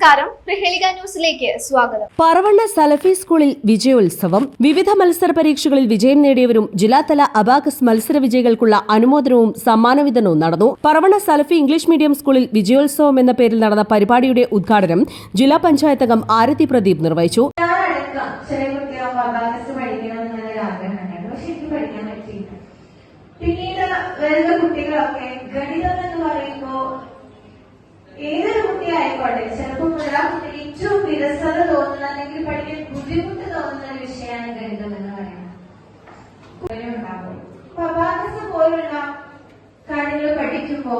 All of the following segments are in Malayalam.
നമസ്കാരം. പ്രഹേളിക ന്യൂസിലേക്ക് സ്വാഗതം. പറവണ്ണ സലഫി സ്കൂളിൽ വിജയോത്സവം. വിവിധ മത്സര പരീക്ഷകളിൽ വിജയം നേടിയവരും ജില്ലാതല അബാക്കസ് മത്സര വിജയികൾക്കുള്ള അനുമോദനവും സമ്മാന വിതരണവും നടന്നു. പറവണ്ണ സലഫി ഇംഗ്ലീഷ് മീഡിയം സ്കൂളിൽ വിജയോത്സവം എന്ന പേരിൽ നടന്ന പരിപാടിയുടെ ഉദ്ഘാടനം ജില്ലാ പഞ്ചായത്ത് അംഗം ആരതി പ്രദീപ് നിർവഹിച്ചു. പിന്നീട് വരുന്ന കുട്ടികളൊക്കെ ഗണിതം ഏറ്റവും വിരസത തോന്നുന്ന അല്ലെങ്കിൽ പഠിക്കാൻ ബുദ്ധിമുട്ട് തോന്നുന്ന ഒരു വിഷയമാണ് ഗണിതം എന്ന് പറയുന്നത്. ഉണ്ടാകും അപ്പൊ അബാകസ് പോലുള്ള കാര്യങ്ങൾ പഠിക്കുമ്പോ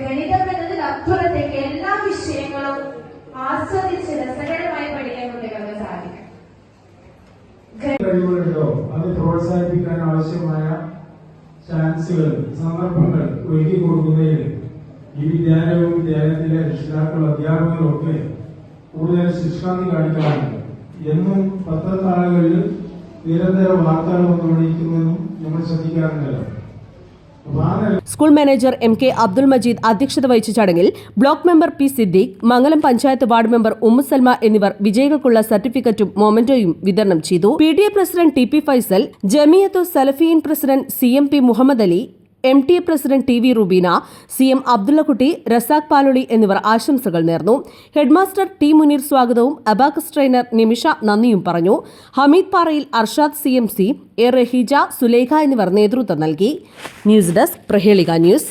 ഗണിതം എന്നതിനപ്പുറത്തേക്ക് എല്ലാ വിഷയങ്ങളും ആസ്വദിച്ച് രസകരമായി പഠിക്കാൻ കുട്ടികൾക്ക് സാധിക്കും. കഴിവുകളുണ്ടോ? അത് പ്രോത്സാഹിപ്പിക്കാൻ ആവശ്യമായ ചാൻസുകൾ സന്ദർഭങ്ങൾ ഒരുക്കി കൊടുക്കുന്നതിൽ ഈ വിദ്യാലയവും വിദ്യാലയത്തിലെ രക്ഷിതാക്കളും അധ്യാപകരും ഒക്കെ കൂടുതൽ ശിക്ഷാന്തി കാണിക്കാറുണ്ട് എന്നും പത്രത്താളുകളിൽ നിരന്തരം വാർത്തകൾ വന്നുകൊണ്ടിരിക്കുന്നതും നമ്മൾ ശ്രദ്ധിക്കാറുണ്ടല്ലോ. School manager M K Abdul Majeed അധ്യക്ഷത വഹിച്ച ചടങ്ങിൽ block member P Siddique Mangalam panchayat ward member Ummu Salma എന്നിവർ വിജയികൾക്കുള്ള സർട്ടിഫിക്കറ്റും മൊമെന്റോയും വിതരണം ചെയ്തു. P president T P Faisal Jamiyathu Salafeen president C M P Muhammad Ali M T A president T V Rubeena C M Abdullakutty Razak Paloli എന്നിവർ ആശംസകൾ നേർന്നു. ഹെഡ്മാസ്റ്റർ ടി മുനീർ സ്വാഗതവും അബാക്കസ് ട്രെയിനർ നിമിഷ നന്ദിയും പറഞ്ഞു. Hameed Parayil Arshad C M C A Raheeja Sulekha എന്നിവർ നേതൃത്വം നൽകി. News desk Prahelika news.